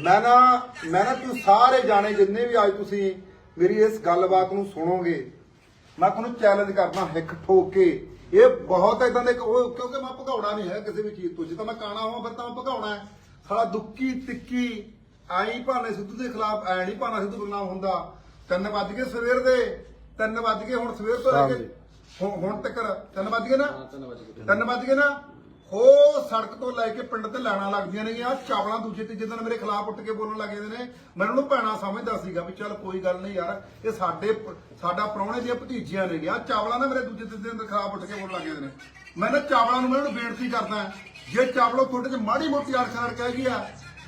ਮੈਂ ਨਾ ਮੈਂ ਨਾ ਤੁਸੀਂ ਸਾਰੇ ਜਾਣੇ ਜਿੰਨੇ ਵੀ ਅੱਜ ਤੁਸੀਂ ਮੇਰੀ ਇਸ ਗੱਲਬਾਤ ਨੂੰ ਸੁਣੋਗੇ ਮੈਂ ਤੁਹਾਨੂੰ ਚੈਲੰਜ ਕਰਦਾ ਹਿੱਕ ਠੋਕ। ਕੇ ਇਹ ਬਹੁਤ ਇਦਾਂ ਦੇ ਕਿਉਂਕਿ ਮੈਂ ਭਗਾਉਣਾ ਨਹੀਂ ਹੈ ਕਿਸੇ ਵੀ ਚੀਜ਼ ਤੋਂ। ਜੇ ਤਾਂ ਮੈਂ ਕਾਣਾ ਹੋਵਾਂ ਫਿਰ ਤਾਂ ਮੈਂ ਭਗਾਉਣਾ ਹੈ। ਸਾਲਾ ਦੁੱਕੀ ਤਿੱਕੀ ਆਈ ਭਾਨੇ ਸਿੱਧੂ ਦੇ ਖਿਲਾਫ ਐ ਨਹੀਂ ਭਾਨਾ ਸਿੱਧੂ ਬਦਨਾਮ ਹੁੰਦਾ। ਤਿੰਨ ਵੱਜ ਗਏ ਸਵੇਰ ਦੇ ਤਿੰਨ ਵੱਜ ਗਏ ਹੁਣ ਸਵੇਰ ਤੋਂ ਲੈ ਕੇ ਹੁਣ ਹੁਣ ਤੱਕ ਤਿੰਨ ਵੱਜ ਗਏ ਨਾ? ਤਿੰਨ ਵੱਜ ਗਏ ਨਾ? ਉਹ ਸੜਕ ਤੋਂ ਲੈ ਕੇ ਪਿੰਡ ਤੇ ਲੈਣਾ ਲੱਗਦੀਆਂ ਨੇ ਆ ਚਾਵਲਾਂ ਦੂਜੇ ਤੀਜੇ ਦਿਨ ਮੇਰੇ ਖਿਲਾਫ ਉੱਠ ਕੇ ਬੋਲਣ ਲੱਗ ਜਾਂਦੇ ਨੇ। ਮੈਂ ਉਹਨੂੰ ਭੈਣਾ ਸਮਝਦਾ ਸੀਗਾ ਵੀ ਚੱਲ ਕੋਈ ਗੱਲ ਨਹੀਂ ਯਾਰ, ਇਹ ਸਾਡੇ ਸਾਡਾ ਪ੍ਰਾਹੁਣੇ ਦੀਆਂ ਭਤੀਜੀਆਂ ਨੇ ਆ ਚਾਵਲਾਂ ਨੇ ਮੇਰੇ ਦੂਜੇ ਤੀਜੇ ਦਿਨ ਖਿਲਾਫ ਉੱਠ ਕੇ ਬੋਲਣ ਲੱਗ ਜਾਂਦੇ ਨੇ। ਮੈਂ ਨਾ ਚਾਵਲਾਂ ਨੂੰ ਮੈਂ ਉਹਨੂੰ ਬੇਨਤੀ ਕਰਦਾ, ਜੇ ਚਾਵਲੋਂ ਤੁਹਾਡੇ ਚ ਮਾੜੀ ਮੋਟੀ ਅੜਖੜ ਕਹਿ ਗਈ ਆ,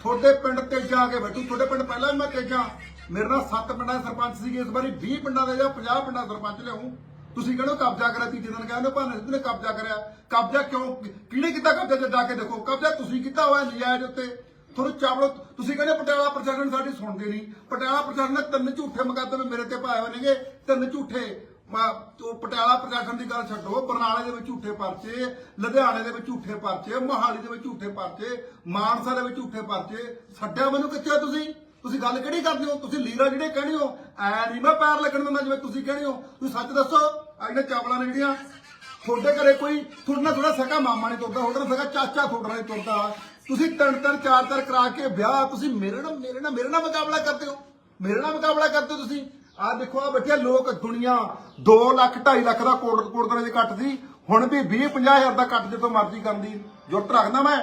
ਤੁਹਾਡੇ ਪਿੰਡ ਤੇ ਜਾ ਕੇ ਬੈਠੂ, ਤੁਹਾਡੇ ਪਿੰਡ ਪਹਿਲਾਂ ਵੀ ਮੈਂ ਤੇਜਾਂ ਮੇਰੇ ਨਾਲ ਸੱਤ ਪਿੰਡਾਂ ਦੇ ਸਰਪੰਚ ਸੀਗੇ, ਇਸ ਵਾਰੀ 20 ਪਿੰਡਾਂ ਦੇ ਜਾਂ 50 ਪਿੰਡਾਂ ਦੇ ਸਰਪੰਚ ਲਿਆਉਂ ਤੁਸੀਂ ਕਹਿੰਦੇ ਹੋ ਕਬਜ਼ਾ ਕਰਿਆ, ਤੀਜੇ ਦਿਨ ਕਹਿੰਦੇ ਹੋ ਭਾਵੇਂ ਸਿੱਧੂ ਨੇ ਕਬਜ਼ਾ ਕਰਿਆ? ਕਬਜ਼ਾ ਕਿਉਂ, ਕਿਹਨੇ ਕੀਤਾ ਕਬਜ਼ਾ ਜੇ ਜਾ ਕੇ ਦੇਖੋ? ਕਬਜ਼ਾ ਤੁਸੀਂ ਕੀਤਾ ਹੋਇਆ ਨਜਾਇਜ਼ ਉੱਤੇ। ਤੁਹਾਨੂੰ ਚਾਵਲ, ਤੁਸੀਂ ਕਹਿੰਦੇ ਪਟਿਆਲਾ ਪ੍ਰਸ਼ਾਸਨ ਸਾਡੀ ਸੁਣਦੇ ਨਹੀਂ। ਪਟਿਆਲਾ ਪ੍ਰਸ਼ਾਸਨ ਨੇ ਤਿੰਨ ਝੂਠੇ ਮੁਕੱਦਮੇ ਮੇਰੇ ਤੇ ਪਾਏ ਹੋਏ ਨੇਗੇ, ਤਿੰਨ ਝੂਠੇ। ਉਹ ਪਟਿਆਲਾ ਪ੍ਰਸ਼ਾਸਨ ਦੀ ਗੱਲ ਛੱਡੋ, ਬਰਨਾਲੇ ਦੇ ਵਿੱਚ ਝੂਠੇ ਪਰਚੇ, ਲੁਧਿਆਣੇ ਦੇ ਵਿੱਚ ਝੂਠੇ ਪਰਚੇ, ਮੋਹਾਲੀ ਦੇ ਵਿੱਚ ਝੂਠੇ ਪਰਚੇ, ਮਾਨਸਾ ਦੇ ਵਿੱਚ ਝੂਠੇ ਪਰਚੇ। ਛੱਡਿਆ ਮੈਨੂੰ ਕਿੱਥੇ ਤੁਸੀਂ? ਤੁਸੀਂ ਗੱਲ ਕਿਹੜੀ ਕਰਦੇ ਹੋ? ਤੁਸੀਂ ਲੀਰਾ ਜਿਹੜੇ ਕਹਿੰਦੇ ਹੋ, ਐ ਨਹੀਂ ਮੈਂ ਪੈਰ ਲੱਗਣ ਦਿੰਦਾ ਜਿਵੇਂ ਤੁਸੀਂ ਕਹਿੰਦੇ ਹੋ। ਤੁਸੀਂ ਸੱਚ ਦੱਸੋ। ਆ ਜਿਹੜੇ ਚਾਵਲਾਂ ਨੇ ਜਿਹੜੀਆਂ, ਤੁਹਾਡੇ ਘਰੇ ਕੋਈ ਤੁਹਾਡੇ ਨਾਲ ਥੋੜਾ ਸਕਾ ਮਾਮਾ ਨਹੀਂ ਤੁਰਦਾ, ਤੁਹਾਡੇ ਨਾਲ ਸਕਾ ਚਾਚਾ ਤੁਹਾਡੇ ਨਾਲ ਤੁਰਦਾ। ਤੁਸੀਂ ਤਿੰਨ ਤਿੰਨ ਚਾਰ ਚਾਰ ਕਰਾ ਕੇ ਵਿਆਹ, ਤੁਸੀਂ ਮੇਰੇ ਨਾਲ ਮੇਰੇ ਨਾਲ ਮੇਰੇ ਨਾਲ ਮੁਕਾਬਲਾ ਕਰਦੇ ਹੋ। ਮੇਰੇ ਨਾਲ ਮੁਕਾਬਲਾ ਕਰਦੇ ਹੋ ਤੁਸੀਂ। ਆਹ ਦੇਖੋ ਆ ਬੈਠੇ ਲੋਕ ਦੁਨੀਆ 2 ਲੱਖ 2.5 ਲੱਖ ਦਾ ਕੋਟ ਕੋਟਦਰੇ ਦੇ ਕੱਟ ਸੀ ਹੁਣ ਵੀ 20 50 ਹਜ਼ਾਰ ਦਾ ਕੱਟ ਜਿੱਥੋਂ ਮਰਜ਼ੀ ਕਰਨ ਦੀ ਜ਼ਰੂਰਤ ਰੱਖਦਾ ਮੈਂ।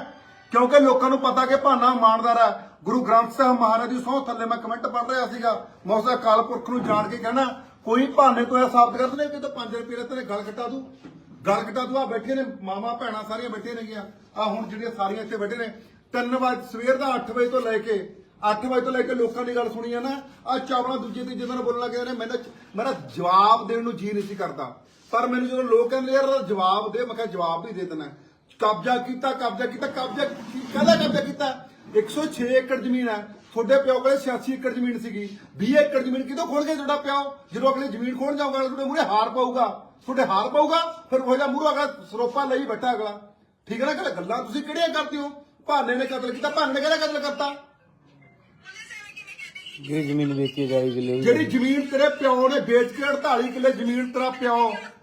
ਕਿਉਂਕਿ ਲੋਕਾਂ ਨੂੰ ਪਤਾ ਕਿ ਭਾਨਾ ਇਮਾਨਦਾਰ ਹੈ ਗੁਰੂ ਗ੍ਰੰਥ ਸਾਹਿਬ ਮਹਾਰਾਜ ਦੀ ਸਹੁੰ ਥੱਲੇ ਮੈਂ ਕਮੈਂਟ ਪੜ੍ਹ ਰਿਹਾ ਸੀਗਾ। ਮੈਂ ਉਸਦਾ ਅਕਾਲ ਪੁਰਖ ਨੂੰ ਜਾਣ ਕੇ ਕਹਿਣਾ ਕੋਈ ਭਾਨੇ ਤੋਂ ਇਹ ਸਾਬਤ ਕਰਦੇ ਨੇ ਕਿ ਤਾਂ 5 ਰੁਪਏ ਦੇ ਤੇਰੇ ਗਲ ਕਟਾ ਦੂ। ਗਲ ਕਟਾ ਦੂ ਆ ਬੈਠੇ ਨੇ, ਮਾਮਾ, ਭੈਣਾਂ ਸਾਰੀਆਂ ਬੈਠੇ ਨੇ ਗਿਆ ਆ ਹੁਣ ਜਿਹੜੀਆਂ ਸਾਰੀਆਂ ਇੱਥੇ ਬੈਠੇ ਨੇ 3 ਵਜੇ, ਸਵੇਰ ਦਾ 8 ਵਜੇ ਤੋਂ ਲੈ ਕੇ 8 ਵਜੇ ਤੋਂ ਲੈ ਕੇ ਲੋਕਾਂ ਦੀ ਗੱਲ ਸੁਣੀ ਆ ਨਾ ਆ ਚਾਵਲਾ ਦੂਜੇ ਤੀਜੇ ਦਿਨ ਬੋਲਣ ਲੱਗੇ ਨੇ ਮੈਨੂੰ ਮੇਰਾ ਜਵਾਬ ਦੇਣ ਨੂੰ ਜੀ ਨਹੀਂ ਸੀ ਕਰਦਾ। ਪਰ ਮੈਨੂੰ ਜਦੋਂ ਲੋਕ ਕਹਿੰਦੇ ਯਾਰ ਜਵਾਬ ਦੇ, ਮੈਂ ਕਿਹਾ ਜਵਾਬ ਵੀ ਦੇ ਦੇਣਾ। ਕਬਜ਼ਾ ਕੀਤਾ ਕਬਜ਼ਾ ਕੀਤਾ, ਕਬਜ਼ਾ ਕਾਹਦਾ ਕਬਜ਼ਾ ਕੀਤਾ? 106 ਏਕੜ ਜ਼ਮੀਨ ਹੈ। ਤੁਹਾਡੇ ਪਿਓ ਕੋਲੇ 86 ਏਕੜ ਜ਼ਮੀਨ ਸੀਗੀ। 20 ਏਕੜ ਜ਼ਮੀਨ ਕਿਦੋਂ ਖੋਲ ਕੇ ਤੁਹਾਡਾ ਪਿਓ? ਜਦੋਂ ਅਗਲੀ ਜ਼ਮੀਨ ਖੋਣ ਜਾਊਗਾ ਤੁਹਾਡੇ ਮੂਹਰੇ ਹਾਰ ਪਾਊਗਾ। ਤੁਹਾਡੇ ਹਾਰ ਪਾਊਗਾ ਫਿਰ ਉਹ ਜਿਹਾ ਮੂਹਰੋਂ ਅਗਲਾ ਸਰੋਪਾ ਲਈ ਬੈਠਾ ਅਗਲਾ। ਠੀਕ ਹੈ ਨਾ ਕਿ ਗੱਲਾਂ ਤੁਸੀਂ ਕਿਹੜੀਆਂ ਕਰਦੇ ਹੋ ਭਾਨੇ ਨੇ ਕਤਲ ਕੀਤਾ ਭਾਨੇ ਨੇ ਕਿਹੜਾ ਕਤਲ ਕਰਤਾ? ਜਿਹੜੀ ਜ਼ਮੀਨ ਵੇਚੀ ਜਾਏਗੀ ਲਈ ਜਿਹੜੀ ਜ਼ਮੀਨ ਤੇਰੇ ਪਿਓ ਨੇ ਵੇਚ ਕੇ 48 ਕਿੱਲੇ ਜ਼ਮੀਨ ਤੇਰਾ ਪਿਓ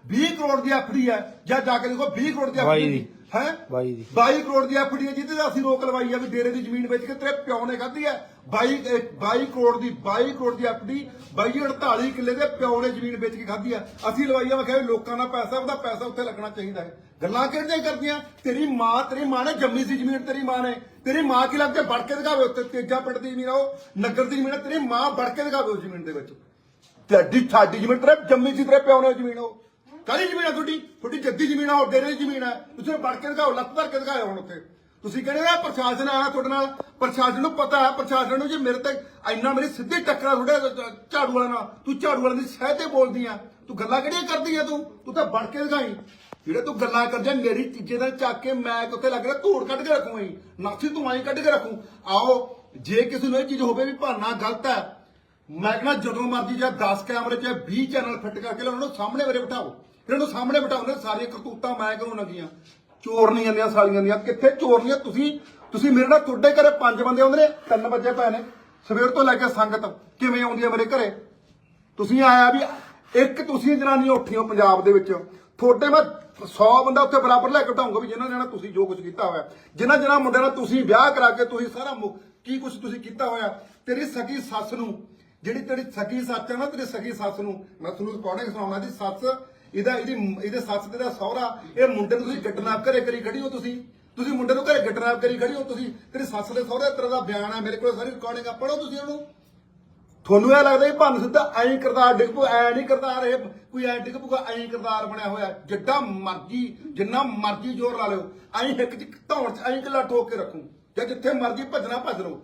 20 ਕਰੋੜ ਦੀ ਐਫਡੀ ਹੈ। ਜਾਂ ਜਾ ਕੇ ਦੇਖੋ 20 ਕਰੋੜ ਦੀ ਦੀ। ਹੈ? ਬਾਈ ਦੀ 22 ਕਰੋੜ ਦੀ ਐਫਡੀ ਹੈ ਜਿਹਦੇ ਤੇ ਅਸੀਂ ਰੋਕ ਲਵਾਈ ਆ ਵੀ ਡੇਰੇ ਦੀ ਜ਼ਮੀਨ ਵੇਚ ਕੇ ਤੇਰੇ ਪਿਓ ਨੇ ਖਾਧੀ ਹੈ। 22 ਅਹ 22 ਕਰੋੜ ਦੀ 22 ਕਰੋੜ ਦੀ ਐਫਡੀ 22 48 ਕਿੱਲੇ ਦੇ ਪਿਓ ਨੇ ਜ਼ਮੀਨ ਵੇਚ ਕੇ ਖਾਧੀ ਹੈ। ਅਸੀਂ ਲਵਾਈ ਆ ਮੈਂ ਕਿਹਾ ਲੋਕਾਂ ਦਾ ਪੈਸਾ ਉਹਦਾ ਪੈਸਾ ਉੱਥੇ ਲੱਗਣਾ ਚਾਹੀਦਾ ਹੈ। ਗੱਲਾਂ ਕਿਹੜੀਆਂ ਕਰਦੀਆਂ? ਤੇਰੀ ਮਾਂ ਤੇਰੀ ਮਾਂ ਨੇ ਜੰਮੀ ਸੀ ਜ਼ਮੀਨ ਤੇਰੀ ਮਾਂ ਨੇ। ਤੇਰੀ ਮਾਂ ਕੀ ਲੱਗ ਕੇ ਵੜ ਕੇ ਦਿਖਾਵੇ ਉੱਤੇ ਤੇਜਾ ਪਿੰਡ ਦੀ ਜ਼ਮੀਨ ਆ ਉਹ ਨਗਰ ਦੀ ਜ਼ਮੀਨ ਆ, ਤੇਰੀ ਮਾਂ ਵੜ ਕੇ ਦਿਖਾਵੇ ਉਸ ਜ਼ਮੀਨ ਦੇ ਵਿੱਚ। ਤੁਹਾਡੀ ਸਾਡੀ ਜ਼ਮੀਨ ਤੇਰੇ ਜੰਮੀ ਸੀ ਤੇਰੇ ਪਿਓ ਨੇ ਜ਼ਮੀਨ ਉਹ। ਕਾਹਦੀ ਜ਼ਮੀਨ ਆ ਤੁਹਾਡੀ ਤੁਹਾਡੀ ਜੱਦੀ ਜ਼ਮੀਨ ਆ, ਉਹ ਡੇਰੇ ਦੀ ਜ਼ਮੀਨ ਆ। ਤੁਸੀਂ ਵੜ ਕੇ ਦਿਖਾਓ, ਲੱਤ ਧਰ ਕੇ ਦਿਖਾਓ ਹੁਣ ਉੱਥੇ। ਤੁਸੀਂ ਕਹਿੰਦੇ ਆ ਪ੍ਰਸ਼ਾਸਨ ਆਇਆ ਤੁਹਾਡੇ ਨਾਲ, ਪ੍ਰਸ਼ਾਸਨ ਨੂੰ ਪਤਾ ਹੈ, ਪ੍ਰਸ਼ਾਸਨ ਨੂੰ ਜੇ ਮੇਰੇ ਤੇ ਇੰਨਾ ਮੇਰੀ ਸਿੱਧੀ ਟੱਕਰਾ ਤੁਹਾਡੇ ਝਾੜੂ ਵਾਲਾ ਨਾਲ, ਤੂੰ ਝਾੜੂ ਵਾਲੇ ਦੀ ਸਹਿ ਤੇ ਬੋਲਦੀ ਆ। ਤੂੰ ਗੱਲਾਂ ਕਿਹੜੀਆਂ ਕਰਦੀ ਆ ਤੂੰ? ਤੂੰ ਤਾਂ ਵੜ ਕੇ ਦਿਖਾਈ। ਜਿਹੜੇ ਤੂੰ ਗੱਲਾਂ ਕਰਦਾ ਮੇਰੀ ਤੀਜੇ ਦਿਨ ਚੱਕ ਕੇ ਮੈਂ ਉੱਥੇ ਲੱਗ ਰਿਹਾ, ਧੂੜ ਕੱਢ ਕੇ ਰੱਖੂ ਹੀ ਨਾਥੀ ਤੂੰ ਆਈ ਕੱਢ ਕੇ ਰੱਖੂ। ਆਓ, ਜੇ ਕਿਸੇ ਨੂੰ ਇਹ ਚੀਜ਼ ਹੋਵੇ ਵੀ ਭਾਨਾ ਗਲਤ ਹੈ, ਮੈਂ ਕਹਿੰਦਾ ਜਦੋਂ ਮਰਜ਼ੀ ਜਾਂ 10 ਕੈਮਰੇ 'ਚ 20 ਚੈਨਲ ਫਿੱਟ ਕਰਕੇ ਉਹਨਾਂ ਨੂੰ ਸਾਹਮਣੇ ਮੇਰੇ ਬਿਠਾਓ। ਇਹਨਾਂ ਸਾਹਮਣੇ ਬਿਠਾਉਂਦੇ ਸਾਰੀਆਂ ਕਰਤੂਤਾਂ ਮੈਂ ਕਰੂੰ ਨਗੀਆਂ? ਚੋਰਨੀਆਂ ਦੀਆਂ, ਸਾਲੀਆਂ ਦੀਆਂ। ਕਿੱਥੇ ਚੋਰਨੀਆਂ? ਤੁਸੀਂ ਤੁਸੀਂ ਮੇਰੇ ਨਾਲ ਤੁਹਾਡੇ ਘਰੇ ਪੰਜ ਬੰਦੇ ਆਉਂਦੇ ਨੇ 3 ਵਜੇ ਪਏ ਨੇ। ਸਵੇਰ ਤੋਂ ਲੈ ਕੇ ਸੰਗਤ ਕਿਵੇਂ ਆਉਂਦੀ ਹੈ ਮੇਰੇ ਘਰੇ? ਤੁਸੀਂ ਆਇਆ ਵੀ ਇੱਕ ਤੁਸੀਂ ਜਨਾਨੀ ਉੱਠੀਓ ਪੰਜਾਬ ਦੇ ਵਿੱਚ। ਤੁਹਾਡੇ ਮੈਂ 100 ਬੰਦਾ ਉੱਥੇ ਬਰਾਬਰ ਲੈ ਕੇ ਉਠਾਉਂਗਾ ਵੀ ਜਿਨ੍ਹਾਂ ਨੇ ਤੁਸੀਂ ਜੋ ਕੁਝ ਕੀਤਾ ਹੋਇਆ। ਜਿਨ੍ਹਾਂ ਜਿਨ੍ਹਾਂ ਮੁੰਡਿਆਂ ਨਾਲ ਤੁਸੀਂ ਵਿਆਹ ਕਰਾ ਕੇ ਤੁਸੀਂ ਸਾਰਾ ਮੁ- ਕੀ ਕੁਝ ਤੁਸੀਂ ਕੀਤਾ ਹੋਇਆ। ਤੇਰੀ ਸਕੀ ਸੱਸ ਨੂੰ, ਜਿਹੜੀ ਤੇਰੀ ਸਕੀ ਸੱਸ ਹੈ ਨਾ, ਤੇਰੀ ਸਕੀ ਸੱਸ ਨੂੰ, ਮੈਂ ਤੁਹਾਨੂੰ ਰਿਕਾਰਡਿੰਗ ਸੁਣਾਉਣਾ ਦੀ ਸੱਸ ਇਹਦਾ ਇਹਦੀ ਇਹਦੇ ਸੱਸ ਦੇ ਦਾ ਸਹੁਰਾ, ਇਹ ਮੁੰਡੇ ਨੂੰ ਤੁਸੀਂ ਗੱਟਨਾਪ ਘਰੇ ਕਰੀ ਖੜੀ ਹੋ ਤੁਸੀਂ। ਤੁਸੀਂ ਮੁੰਡੇ ਨੂੰ ਘਰੇ ਗੱਟਨਾਪ ਕਰੀ ਖੜੀ ਹੋ ਤੁਸੀਂ। ਤੇਰੀ ਸੱਸ ਦੇ ਸਹੁਰੇ ਤਰ੍ਹਾਂ ਦਾ ਬਿਆਨ ਹੈ, ਮੇਰੇ ਕੋਲ ਸਾਰੀ ਰਿਕਾਰਡਿੰਗ ਆ ਪੜੋ ਤੁਸੀਂ ਉਹਨੂੰ। ਤੁਹਾਨੂੰ ਇਹ ਲੱਗਦਾ ਵੀ ਭੰਨ ਸਿੱਧਾ ਐਂ ਕਰਦਾਰ ਡਿੱਗ ਪੂ ਐ ਨਹੀਂ ਕਰਦਾਰ ਇਹ ਕੋਈ ਐਂ ਡਿੱਗ ਪੂਗਾ ਐਂ ਕਰਦਾਰ ਬਣਿਆ ਹੋਇਆ। ਜਿੱਡਾ ਮਰਜ਼ੀ, ਜਿੰਨਾ ਮਰਜ਼ੀ ਜ਼ੋਰ ਲਾ ਲਿਓ। ਐਂ ਇੱਕ ਚ ਧੌਣ ਚ ਐਂ ਕਿਲਾ ਠੋਕ ਕੇ ਰੱਖੂ। ਜਾਂ ਜਿੱਥੇ ਮਰਜ਼ੀ ਭੱਜਣਾ ਭੱਜ ਲਓ।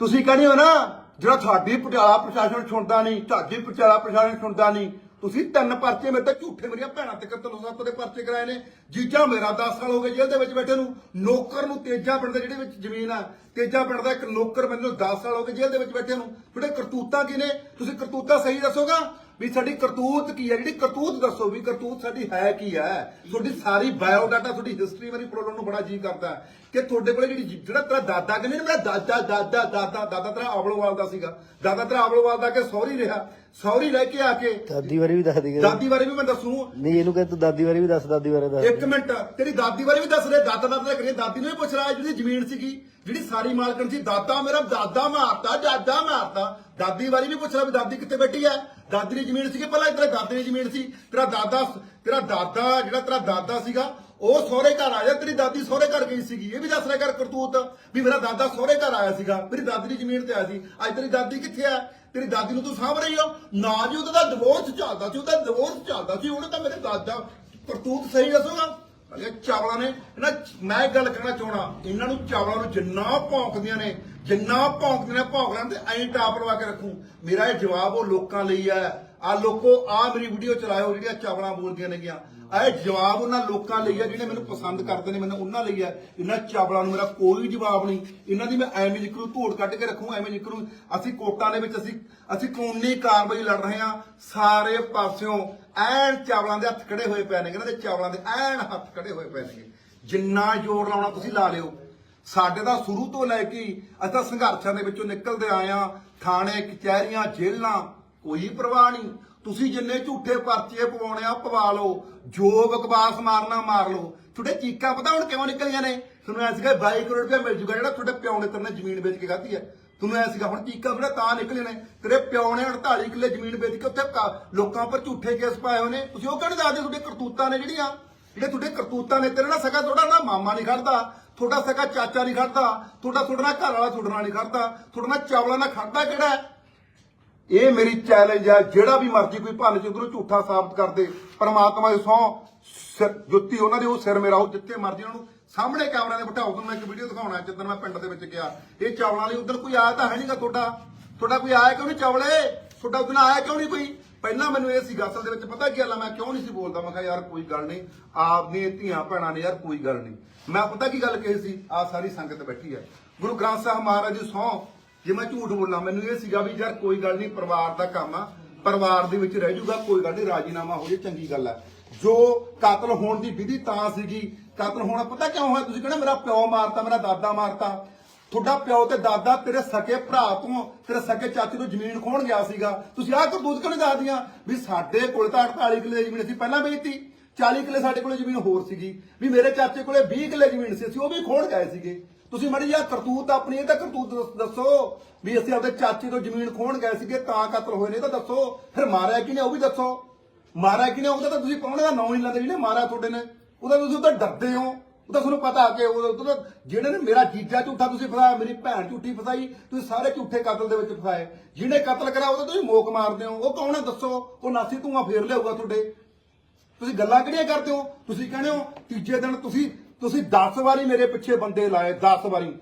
ਤੁਸੀਂ ਕਹਿੰਦੇ ਹੋ ਨਾ, ਜਿਹੜਾ ਤੁਹਾਡੀ ਪਟਿਆਲਾ ਪ੍ਰਸ਼ਾਸਨ ਸੁਣਦਾ ਨਹੀਂ ਤੁਹਾਡੀ ਪਟਿਆਲਾ ਪ੍ਰਸ਼ਾਸਨ ਸੁਣਦਾ ਨਹੀਂ ਤੁਸੀਂ ਤਿੰਨ ਪਰਚੇ ਮੇਰੇ ਤੇ ਝੂਠੇ ਮੇਰੀਆਂ ਭੈਣਾਂ ਤੇ ਕਤਲ ਸੱਤ ਦੇ ਪਰਚੇ ਕਰਾਏ ਨੇ। ਜੀਜਾ ਮੇਰਾ 10 ਸਾਲ ਹੋ ਗਏ ਜੇਲ੍ਹ ਦੇ ਵਿੱਚ ਬੈਠੇ ਨੂੰ। ਨੌਕਰ ਨੂੰ ਤੇਜਾ ਪਿੰਡ ਦੇ ਜਿਹੜੇ ਵਿੱਚ ਜ਼ਮੀਨ ਆ, ਤੇਜਾ ਪਿੰਡ ਦਾ ਇੱਕ ਨੌਕਰ ਮੈਨੂੰ 10 ਸਾਲ ਹੋ ਗਏ ਜੇਲ੍ਹ ਦੇ ਵਿੱਚ ਬੈਠੇ ਨੂੰ। ਜਿਹੜੇ ਕਰਤੂਤਾਂ ਕੀ ਨੇ? ਤੁਸੀਂ ਕਰਤੂਤਾਂ ਸਹੀ ਦੱਸੋਗਾ? ਵੀ ਸਾਡੀ ਕਰਤੂਤ ਕੀ ਹੈ? ਜਿਹੜੀ ਕਰਤੂਤ ਦੱਸੋ ਵੀ ਕਰਤੂਤ ਸਾਡੀ ਹੈ ਕੀ ਹੈ? ਤੁਹਾਡੀ ਸਾਰੀ ਬਾਇਓਡਾਟਾ, ਤੁਹਾਡੀ ਹਿਸਟਰੀ ਮੇਰੀ ਪ੍ਰੋਬਲਮ ਨੂੰ ਬੜਾ ਜੀ ਕਰਦਾ ਕਿ ਤੁਹਾਡੇ ਕੋਲੇ ਜਿਹੜੀ ਜਿਹੜਾ ਤੇਰਾ ਦਾਦਾ ਕਹਿੰਦੇ ਨੇ ਮੇਰਾ ਦਾਦਾ ਦਾਦਾ ਦਾਦਾ ਦਾਦਾ ਤੇਰਾ ਆਵਲੋਵਾਲ ਦਾ ਸੀਗਾ। ਦਾਦਾ ਤੇਰਾ ਆਵਲੋਵਾਲ ਦਾ ਕਿ ਸੌਰੀ ਰਿਹਾ। ਸੌਰੀ ਰਹਿ ਕੇ ਆ ਕੇ। ਦਾਦੀ ਬਾਰੇ ਵੀ ਦੱਸ ਦੇ ਦਾਦੀ ਬਾਰੇ ਵੀ ਮੈਂ ਦੱਸੂ। ਨਹੀਂ ਇਹਨੂੰ ਕਹਿੰਦਾ ਤੂੰ ਦਾਦੀ ਬਾਰੇ ਵੀ ਦੱਸ ਦਾਦੀ ਬਾਰੇ ਦੱਸ। ਇੱਕ ਮਿੰਟ ਤੇਰੀ ਦਾਦੀ ਬਾਰੇ ਵੀ ਦੱਸ ਰਹੇ ਦਾਦਾ ਦਾਦਾ ਕਰੀਏ ਦਾਦੀ ਨੂੰ ਵੀ ਪੁੱਛ ਰਿਹਾ ਜਿਹੜੀ ਜ਼ਮੀਨ ਸੀਗੀ ਜਿਹੜੀ ਸਾਰੀ ਮਾਲਕਣ ਸੀ ਦਾਦਾ ਮੇਰਾ ਦਾਦਾ ਮਾਰਤਾ ਦਾਦਾ ਮਾਰਤਾ। ਦਾਦੀ ਬਾਰੇ ਵੀ ਪੁੱਛ ਰਿਹਾ ਵੀ ਦਾਦੀ ਕਿੱਥੇ ਬੈਠੀ ਹੈ। ਦਾਦੀ ਦੀ ਜ਼ਮੀਨ ਸੀਗੀ ਪਹਿਲਾਂ ਤੇਰੇ ਦਾਦੇ ਦੀ ਜ਼ਮੀਨ ਸੀ। ਤੇਰਾ ਦਾਦਾ ਤੇਰਾ ਦਾਦਾ ਜਿਹੜਾ ਤੇਰਾ ਦਾਦਾ ਸੀਗਾ ਉਹ ਸਹੁਰੇ ਘਰ ਆਇਆ। ਤੇਰੀ ਦਾਦੀ ਸਹੁਰੇ ਘਰ ਗਈ ਸੀਗੀ। ਇਹ ਵੀ ਦੱਸ ਰਿਹਾ ਕਰ ਕਰਤੂਤ ਵੀ ਮੇਰਾ ਦਾਦਾ ਸਹੁਰੇ ਘਰ ਆਇਆ ਸੀਗਾ। ਮੇਰੀ ਦਾਦੀ ਦੀ ਜ਼ਮੀਨ ਤੇ ਆਇਆ ਸੀ। ਅੱਜ ਤੇਰੀ ਦਾਦੀ ਕਿੱਥੇ ਆ ਤੇਰੀ ਦਾਦੀ ਨੂੰ ਤੂੰ ਸਾਂਭ ਰਹੀ ਹੋ ਨਾ ਜੀ ਉਹਦਾ ਡਿਵੋਰਸ ਚੱਲਦਾ ਸੀ, ਉਹਦਾ ਡਿਵੋਰਸ ਚੱਲਦਾ ਸੀ, ਉਹਨੇ ਤਾਂ ਮੇਰੇ ਦਾਦਾ ਕਰਤੂਤ ਸਹੀ ਦੱਸੋਗਾ। ਅਗੇ ਚਾਵਲਾਂ ਨੇ ਨਾ ਮੈਂ ਇੱਕ ਗੱਲ ਕਹਿਣਾ ਚਾਹਣਾ ਇਹਨਾਂ ਨੂੰ ਚਾਵਲਾਂ ਨੂੰ ਜਿੰਨਾ ਭੌਂਕਦੀਆਂ ਨੇ, ਜਿੰਨਾ ਭੌਂਕਦੀਆਂ ਨੇ ਭੌਂਕ ਲੈਣ ਤੇ ਐਂ ਟਾਪ ਲਵਾ ਕੇ ਰੱਖੂ। ਮੇਰਾ ਇਹ ਜਵਾਬ ਉਹ ਲੋਕਾਂ ਲਈ ਹੈ ਆ ਲੋਕੋ, ਆ ਮੇਰੀ ਵੀਡੀਓ ਚਲਾਇਓ ਜਿਹੜੀਆਂ ਚਾਵਲਾਂ ਬੋਲਦੀਆਂ ਨੇਗੀਆਂ। ਇਹ ਜਵਾਬ ਉਹਨਾਂ ਲੋਕਾਂ ਲਈ ਹੈ ਜਿਹੜੇ ਮੈਨੂੰ ਪਸੰਦ ਕਰਦੇ ਨੇ, ਮੈਨੂੰ ਉਹਨਾਂ ਲਈ ਹੈ ਇਹਨਾਂ ਚਾਵਲਾਂ ਨੂੰ ਮੇਰਾ ਕੋਈ ਜਵਾਬ ਨਹੀਂ। ਇਹਨਾਂ ਦੀ ਮੈਂ ਐਵੇਂ ਜ਼ਿਕਰੂ ਧੂੜ ਕੱਢ ਕੇ ਰੱਖੂ, ਐਵੇਂ ਜ਼ਿਕਰੂ ਅਸੀਂ ਕੋਟਾਂ ਦੇ ਵਿੱਚ ਅਸੀਂ ਅਸੀਂ ਕਾਨੂੰਨੀ ਕਾਰਵਾਈ ਲੜ ਰਹੇ ਹਾਂ। ਸਾਰੇ ਪਾਸਿਓਂ ਐਨ ਚਾਵਲਾਂ ਦੇ ਹੱਥ ਖੜੇ ਹੋਏ ਪਏ ਨੇ ਇਹਨਾਂ ਦੇ ਚਾਵਲਾਂ ਦੇ ਐਨ ਹੱਥ ਖੜੇ ਹੋਏ ਪਏ ਨੇ। ਜਿੰਨਾ ਜ਼ੋਰ ਲਾਉਣਾ ਤੁਸੀਂ ਲਾ ਲਿਓ। ਸਾਡੇ ਦਾ ਸ਼ੁਰੂ ਤੋਂ ਲੈ ਕੇ ਅਸੀਂ ਤਾਂ ਸੰਘਰਸ਼ਾਂ ਦੇ ਵਿੱਚੋਂ ਨਿਕਲਦੇ ਆਏ ਆ ਥਾਣੇ, ਕਚਹਿਰੀਆਂ, ਜੇਲ੍ਹਾਂ, ਕੋਈ ਪਰਵਾਹ ਨਹੀਂ। ਤੁਸੀਂ ਜਿੰਨੇ ਝੂਠੇ ਪਰਚੇ ਪਵਾਉਣੇ ਆ, ਪਵਾ ਲਓ। ਜੋ ਬਕਵਾਸ ਮਾਰਨਾ, ਮਾਰ ਲਓ। ਤੁਹਾਡੇ ਚੀਕਾਂ ਪਤਾ ਹੁਣ ਕਿਉਂ ਨਿਕਲੀਆਂ ਨੇ? ਤੁਹਾਨੂੰ ਐ ਸੀਗਾ 22 ਕਰੋੜ ਰੁਪਏ ਮਿਲ ਜੂਗਾ ਜਿਹੜਾ ਤੁਹਾਡੇ ਪਿਓ ਨੇ ਤੇਰੇ ਜ਼ਮੀਨ ਵੇਚ ਕੇ ਖਾਧੀ ਹੈ। ਤੁਹਾਨੂੰ ਐ ਸੀਗਾ, ਹੁਣ ਚੀਕਾਂ ਜਿਹੜਾ ਤਾਂ ਨਿਕਲੇ ਨੇ। ਤੇਰੇ ਪਿਓ ਨੇ 48 ਕਿੱਲੇ ਜ਼ਮੀਨ ਵੇਚ ਕੇ ਉੱਥੇ ਲੋਕਾਂ ਪਰ ਝੂਠੇ ਕੇਸ ਪਾਏ ਹੋਏ ਨੇ। ਤੁਸੀਂ ਉਹ ਕਿਹੜੇ ਦੱਸਦੇ ਤੁਹਾਡੇ ਕਰਤੂਤਾਂ ਨੇ ਜਿਹੜੀਆਂ? ਜਿਹੜੇ ਤੁਹਾਡੇ ਕਰਤੂਤਾਂ ਨੇ, ਤੇਰੇ ਨਾਲ ਸਕਾ ਤੁਹਾਡਾ ਨਾ ਮਾਮਾ ਨਹੀਂ ਖੜਦਾ। ਤੁਹਾਡਾ ਸਕਾ ਚਾਚਾ ਨਹੀਂ ਖੜਦਾ। ਤੁਹਾਡਾ ਤੁਹਾਡਾ ਨਾਲ ਘਰ ਵਾਲਾ ਤੁਹਾਡੇ ਨਾਲ ਨਹੀਂ ਖੜਦਾ। ਤੁਹਾਡਾ ਨਾਲ ਚਾਵਲਾਂ ਨਾਲ ਖੜਦਾ ਕਿਹੜਾ ਇਹ ਮੇਰੀ ਚੈਲੰਜ ਹੈ ਜਿਹੜਾ ਵੀ ਮਰਜ਼ੀ ਕੋਈ ਭੰਨ ਚੁੱਕ ਝੂਠਾ ਸਾਬਤ ਕਰ ਦੇ। ਪਰਮਾਤਮਾ ਦੀ ਸਹੁੰ ਜੁੱਤੀ ਉਹਨਾਂ ਦੇ, ਉਹ ਸਿਰ ਮੇਰਾ, ਉਹ ਜਿੱਥੇ ਮਰਜ਼ੀ ਉਹਨਾਂ ਨੂੰ ਸਾਹਮਣੇ ਕੈਮਰਾ ਦੇ ਬਿਠਾਓ। ਤੁਹਾਨੂੰ ਮੈਂ ਇੱਕ ਵੀਡੀਓ ਦਿਖਾਉਣਾ ਜਦੋਂ ਮੈਂ ਪਿੰਡ ਦੇ ਵਿੱਚ ਗਿਆ। ਇਹ ਚਾਵਲਾਂ ਲਈ ਉਧਰ ਕੋਈ ਆਇਆ ਤਾਂ ਹੈ ਨਹੀਂਗਾ ਤੁਹਾਡਾ? ਤੁਹਾਡਾ ਕੋਈ ਆਇਆ ਕਿਉਂ ਨਹੀਂ ਚਾਵਲੇ? ਤੁਹਾਡਾ ਉਦੋਂ ਆਇਆ ਕਿਉਂ ਨਹੀਂ ਕੋਈ? ਪਹਿਲਾਂ ਮੈਨੂੰ ਇਹ ਸੀ ਅਸਲ ਦੇ ਵਿੱਚ ਪਤਾ ਕੀ ਗੱਲ ਆ, ਮੈਂ ਕਿਉਂ ਨਹੀਂ ਸੀ ਬੋਲਦਾ? ਮੈਂ ਕਿਹਾ, ਯਾਰ, ਕੋਈ ਗੱਲ ਨਹੀਂ। ਆਪ ਆਪਦੀਆਂ ਧੀਆਂ ਭੈਣਾਂ ਨੇ, ਯਾਰ, ਕੋਈ ਗੱਲ ਨਹੀਂ। ਮੈਂ ਪਤਾ ਕੀ ਗੱਲ ਕਹੀ ਸੀ? ਆ ਸਾਰੀ ਸੰਗਤ ਬੈਠੀ ਹੈ ਗੁਰੂ ਗ੍ਰੰਥ ਸਾਹਿਬ ਮਹਾਰਾਜ ਦੀ ਸਹੁੰ ਜੇ ਮੈਂ ਝੂਠ ਬੋਲਾਂ, ਮੈਨੂੰ ਇਹ ਸੀਗਾ ਵੀ ਯਾਰ ਕੋਈ ਗੱਲ ਨਹੀਂ, ਪਰਿਵਾਰ ਦਾ ਕੰਮ ਆ, ਪਰਿਵਾਰ ਦੇ ਵਿੱਚ ਰਹਿ ਜਾਊਗਾ ਕੋਈ ਗੱਲ ਨਹੀਂ, ਰਾਜੀਨਾਮਾ ਹੋ ਜੇ ਚੰਗੀ ਗੱਲ ਹੈ ਜੋ ਕਾਤਲ ਹੋਣ ਦੀ ਵਿਧੀ ਤਾਂ ਸੀਗੀ, ਕਤਲ ਹੋਣਾ ਪਤਾ ਕਿਉਂ ਹੋਇਆ? ਤੁਸੀਂ ਕਹਿੰਦੇ ਮੇਰਾ ਪਿਓ ਮਾਰਤਾ, ਮੇਰਾ ਦਾਦਾ ਮਾਰਤਾ। ਤੁਹਾਡਾ ਪਿਓ ਤੇ ਦਾਦਾ ਤੇਰੇ ਸਕੇ ਭਰਾ ਤੋਂ, ਤੇਰੇ ਸਕੇ ਚਾਚੇ ਤੋਂ ਜ਼ਮੀਨ ਖੋਣ ਗਿਆ ਸੀਗਾ। ਤੁਸੀਂ ਆਹ ਕਰਤੂਤ ਕਿਉਂ ਦੱਸਦੀਆਂ? ਵੀ ਸਾਡੇ ਕੋਲ ਤਾਂ 48 ਕਿੱਲੇ ਜ਼ਮੀਨ ਸੀ, ਪਹਿਲਾਂ ਵੇਚਤੀ। 40 ਕਿੱਲੇ ਸਾਡੇ ਕੋਲ ਜ਼ਮੀਨ ਹੋਰ ਸੀਗੀ। ਵੀ ਮੇਰੇ ਚਾਚੇ ਕੋਲੇ 20 ਕਿੱਲੇ ਜ਼ਮੀਨ ਸੀ, ਅਸੀਂ ਉਹ ਵੀ ਖੋਣ ਗਏ ਸੀਗੇ। ਤੁਸੀਂ ਮੜੀ ਆ ਕਰਤੂਤ ਆਪਣੀ, ਇਹ ਤਾਂ ਕਰਤੂਤ ਦੱਸੋ ਵੀ ਅਸੀਂ ਆਪਦੇ ਚਾਚੇ ਤੋਂ ਜ਼ਮੀਨ ਖੋਣ ਗਏ ਸੀਗੇ, ਤਾਂ ਕਤਲ ਹੋਏ ਨੇ ਤਾਂ ਦੱਸੋ। ਫਿਰ ਮਾਰਿਆ ਕਿਨੇ ਉਹ ਵੀ ਦੱਸੋ। ਮਾਰਿਆ ਕਿਨੇ ਉਹਦਾ ਤਾਂ ਤੁਸੀਂ ਪਾਉਣੇ ਦਾ ਨਾਂ ਹੀ ਲੈਂਦੇ ਜਿਹਨੇ ਮਾਰਿਆ ਤੁਹਾਡੇ ਨੇ। ਉਹਦਾ ਤੁਸੀਂ ਉਹਦਾ ਡਰਦੇ ਹੋ। ਉਹਦਾ ਤੁਹਾਨੂੰ ਪਤਾ ਕਿ ਉਹ ਜਿਹੜੇ ਨੇ ਮੇਰਾ ਜੀਜਾ ਝੂਠਾ ਤੁਸੀਂ ਫਸਾਇਆ, ਮੇਰੀ ਭੈਣ ਝੂਠੀ ਫਸਾਈ, ਤੁਸੀਂ ਸਾਰੇ ਝੂਠੇ ਕਤਲ ਦੇ ਵਿੱਚ ਫਸਾਏ। ਜਿਹਨੇ ਕਤਲ ਕਰਿਆ, ਉਹਦਾ ਤੁਸੀਂ ਮੋਕ ਮਾਰਦੇ ਹੋ। ਉਹ ਕੌਣ ਹੈ ਦੱਸੋ। ਉਹ ਨਾਸੀ ਧੂਆਂ ਫੇਰ ਲਿਆਊਗਾ ਤੁਹਾਡੇ। ਤੁਸੀਂ ਗੱਲਾਂ ਕਿਹੜੀਆਂ ਕਰਦੇ ਹੋ? ਤੁਸੀਂ ਕਹਿੰਦੇ ਹੋ, ਤੀਜੇ ਦਿਨ ਤੁਸੀਂ ਤੁਸੀਂ 10 ਵਾਰੀ ਮੇਰੇ ਪਿੱਛੇ ਬੰਦੇ ਲਾਏ 10 ਵਾਰੀ।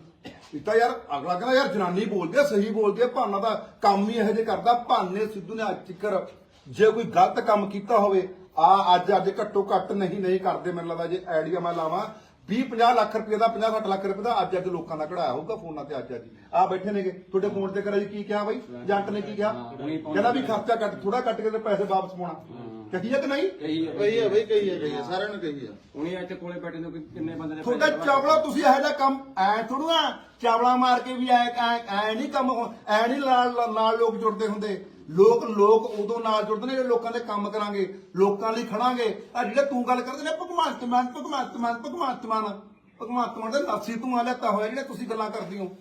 ਇਹ ਯਾਰ ਅਗਲਾ ਕਹਿੰਦਾ, ਯਾਰ ਜਨਾਨੀ ਬੋਲਦੀ ਆ, ਸਹੀ ਬੋਲਦੀ ਆ, ਭਾਨਾ ਦਾ ਕੰਮ ਹੀ ਇਹੋ ਜਿਹਾ ਕਰਦਾ, ਭਾਨੇ ਸਿੱਧੂ ਨੇ ਅੱਜ ਤੱਕਰ ਜੇ ਕੋਈ ਗਲਤ ਕੰਮ ਕੀਤਾ ਹੋਵੇ, ਆ ਅੱਜ ਅੱਜ ਘੱਟੋ ਘੱਟ ਨਹੀਂ ਨਹੀਂ ਕਰਦੇ ਮੈਨੂੰ ਲੱਗਦਾ ਜੇ ਆਈਡੀਆ ਮੈਂ ਲਾਵਾਂ 20 50 ਲੱਖ ਰੁਪਏ ਦਾ 50 60 ਲੱਖ ਰੁਪਏ ਦਾ ਅੱਜ ਅੱਜ ਲੋਕਾਂ ਦਾ ਕਢਾਇਆ ਹੋਊਗਾ ਫੋਨਾਂ ਤੇ ਅੱਜ ਅੱਜ। ਆ ਬੈਠੇ ਨੇਗੇ, ਤੁਹਾਡੇ ਫੋਨ ਤੇ ਕਰਿਆ ਜੀ, ਕੀ ਕਿਹਾ ਬਾਈ? ਜੰਟ ਨੇ ਕੀ ਕਿਹਾ? ਕਹਿੰਦਾ ਵੀ ਖਰਚਾ ਕੱਟ ਥੋੜਾ ਕੱਟ ਕੇ ਤੇ ਪੈਸੇ ਵਾਪਸ ਪਾਉਣਾ। ਕਹੀ ਕਿ ਨਹੀਂ? ਕਹੀ ਹੈ। ਕਹੀ ਹੈ ਬਈ ਕਹੀ ਹੈ ਕਹੀ ਹੈ ਸਾਰਿਆਂ ਨੂੰ ਕਹੀ ਹੈ। ਹੁਣੇ ਇੱਥੇ ਕੋਲੇ ਬੈਠੇ ਨੂੰ ਕਿੰਨੇ ਬੰਦੇ ਨੇ ਤੁਹਾਡਾ ਚਾਵਲਾ ਤੁਸੀਂ ਇਹੋ ਜਿਹਾ ਕੰਮ ਐ ਥੋੜੂ ਆ ਚਾਵਲਾ ਮਾਰ ਕੇ ਵੀ ਐ ਐ ਐ ਨਹੀਂ ਕੰਮ ਹੋ- ਐ ਨਹੀਂ ਨਾਲ ਨਾਲ ਲੋਕ ਜੁੜਦੇ ਹੁੰਦੇ। ਲੋਕ ਲੋਕ ਉਦੋਂ ਨਾਲ ਜੁੜਦੇ ਨੇ ਜਿਹੜੇ ਲੋਕਾਂ ਦੇ ਕੰਮ ਕਰਾਂਗੇ ਲੋਕਾਂ ਲਈ ਖੜਾਂਗੇ। ਆ ਜਿਹੜੇ ਤੂੰ ਗੱਲ ਕਰਦੇ ਨੇ ਭਗਵੰਤ ਮਾਨ ਭਗਵੰਤ ਮਾਨ ਭਗਵੰਤ ਮਾਨ। ਭਗਵੰਤ ਮਾਨ ਦੇ ਨਾਸੀ ਤੂੰ ਆ ਲੈਤਾ ਹੋਇਆ ਜਿਹੜੇ ਤੁਸੀਂ ਗੱਲਾਂ ਕਰਦੇ ਹੋ।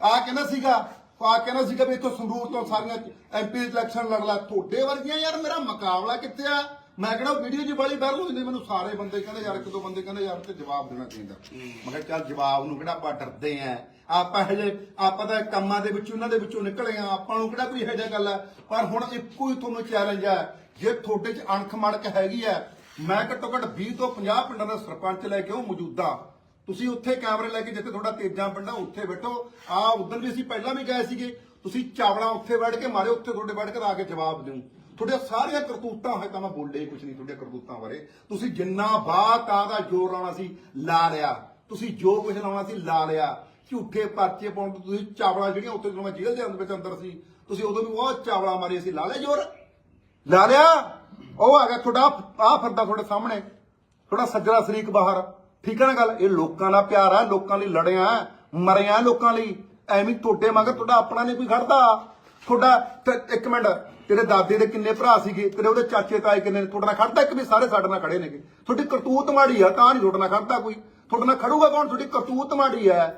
ਆ ਕਹਿੰਦਾ ਸੀਗਾ ਆ ਕਹਿੰਦਾ ਸੀਗਾ ਵੀ ਇੱਥੋਂ ਸੰਗਰੂਰ ਤੋਂ ਸਾਰੀਆਂ ਐਮਪੀ ਇਲੈਕਸ਼ਨ ਲੜ ਲੈ। ਤੁਹਾਡੇ ਵਰਗੀਆਂ ਯਾਰ ਮੇਰਾ ਮੁਕਾਬਲਾ ਕਿੱਥੇ ਆ? ਮੈਂ ਕਿਹੜਾ ਵੀਡੀਓ 'ਚ ਬੜੀ ਡਰ ਹੁੰਦੀ ਮੈਨੂੰ ਸਾਰੇ ਬੰਦੇ ਕਹਿੰਦੇ ਯਾਰ, ਇੱਕ ਦੋ ਬੰਦੇ ਕਹਿੰਦੇ ਯਾਰ ਤੇ ਜਵਾਬ ਦੇਣਾ ਚਾਹੀਦਾ। ਮੈਂ ਕਿਹਾ ਚੱਲ ਜਵਾਬ ਨੂੰ ਕਿਹੜਾ ਆਪਾਂ ਡਰਦੇ ਆ? ਆਪਾਂ ਹਜੇ ਆਪਾਂ ਤਾਂ ਕੰਮਾਂ ਦੇ ਵਿੱਚੋਂ ਇਹਨਾਂ ਦੇ ਵਿੱਚੋਂ ਨਿਕਲੇ ਆ। ਆਪਾਂ ਨੂੰ ਕਿਹੜਾ ਕੋਈ ਇਹੋ ਜਿਹਾ ਗੱਲ ਹੈ ਪਰ ਹੁਣ ਇੱਕੋ ਹੀ ਤੁਹਾਨੂੰ ਚੈਲੰਜ ਹੈ ਜੇ ਤੁਹਾਡੇ 'ਚ ਅਣਖ ਮਣਕ ਹੈਗੀ ਹੈ ਮੈਂ ਘੱਟੋ ਘੱਟ 20 ਤੋਂ 50 ਪਿੰਡਾਂ ਦਾ ਸਰਪੰਚ ਲੈ ਕੇ ਉਹ ਮੌਜੂਦਾ। ਤੁਸੀਂ ਉੱਥੇ ਕੈਮਰੇ ਲੈ ਕੇ ਜਿੱਥੇ ਤੁਹਾਡਾ ਤੇਜਾਂ ਪਿੰਡਾ, ਉੱਥੇ ਬੈਠੋ। ਆ ਉਦੋਂ ਵੀ ਅਸੀਂ ਪਹਿਲਾਂ ਵੀ ਗਏ ਸੀਗੇ। ਤੁਸੀਂ ਚਾਵਲਾ ਉੱਥੇ ਬੈਠ ਕੇ ਮਾਰੇ ਉੱਥੇ ਤੁਹਾਡੇ ਬੈਠ ਕੇ ਆ ਕੇ ਜਵਾਬ ਦਿਓ। ਤੁਹਾਡੇ ਸਾਰੀਆਂ ਕਰਤੂਤਾਂ ਹੈ ਤਾਂ ਮੈਂ ਬੋਲੇ ਕੁਝ ਨਹੀਂ ਤੁਹਾਡੇ ਕਰਤੂਤਾਂ ਬਾਰੇ। ਤੁਸੀਂ ਜਿੰਨਾ ਬਾਤ ਆ ਜ਼ੋਰ ਲਾਉਣਾ ਸੀ, ਲਾ ਲਿਆ। ਤੁਸੀਂ ਜੋ ਕੁਝ ਲਾਉਣਾ ਸੀ, ਲਾ ਲਿਆ। ਝੂਠੇ ਪਰਚੇ ਪਾਉਣ ਤੋਂ ਤੁਸੀਂ ਚਾਵਲਾ ਜਿਹੜੀਆਂ ਉੱਥੇ ਜਦੋਂ ਮੈਂ ਜੇਲ੍ਹ ਦੇ ਅੰਦਰ ਵਿੱਚ ਅੰਦਰ ਸੀ, ਤੁਸੀਂ ਉਦੋਂ ਵੀ ਉਹ ਚਾਵਲਾ ਮਾਰੇ ਸੀ। ਲਾ ਲਿਆ ਜ਼ੋਰ। ਲਾ ਲਿਆ। ਉਹ ਆ ਗਿਆ ਤੁਹਾਡਾ ਆ ਫਰਦਾ ਤੁਹਾਡੇ ਸਾਹਮਣੇ। ਤੁਹਾਡਾ ਸੱਜਰਾ ਸ਼ਰੀਕ ਬਾਹਰ। ਠੀਕ ਹੈ ਨਾ ਗੱਲ? ਇਹ ਲੋਕਾਂ ਦਾ ਪਿਆਰ ਹੈ ਲੋਕਾਂ ਲਈ ਲੜਿਆ, ਮਰਿਆ ਲੋਕਾਂ ਲਈ। ਐਵੇਂ ਤੁਹਾਡੇ ਮਗਰ ਤੁਹਾਡਾ ਆਪਣਾ ਨਹੀਂ ਕੋਈ ਖੜਦਾ। ਤੁਹਾਡਾ ਇੱਕ ਮਿੰਟ, ਤੇਰੇ ਦਾਦੇ ਦੇ ਕਿੰਨੇ ਭਰਾ ਸੀਗੇ? ਤੇਰੇ ਉਹਦੇ ਚਾਚੇ, ਤਾਏ ਕਿੰਨੇ ਨੇ? ਤੁਹਾਡੇ ਨਾਲ ਖੜਦਾ ਇੱਕ ਵੀ? ਸਾਰੇ ਸਾਡੇ ਨਾਲ ਖੜੇ ਨੇਗੇ। ਤੁਹਾਡੀ ਕਰਤੂਤ ਮਾੜੀ ਆ, ਤਾਂ ਨਹੀਂ ਤੁਹਾਡੇ ਨਾਲ ਖੜਦਾ ਕੋਈ। ਤੁਹਾਡੇ ਨਾਲ ਖੜੂਗਾ ਕੌਣ? ਤੁਹਾਡੀ ਕਰਤੂਤ ਮਾੜੀ ਆ।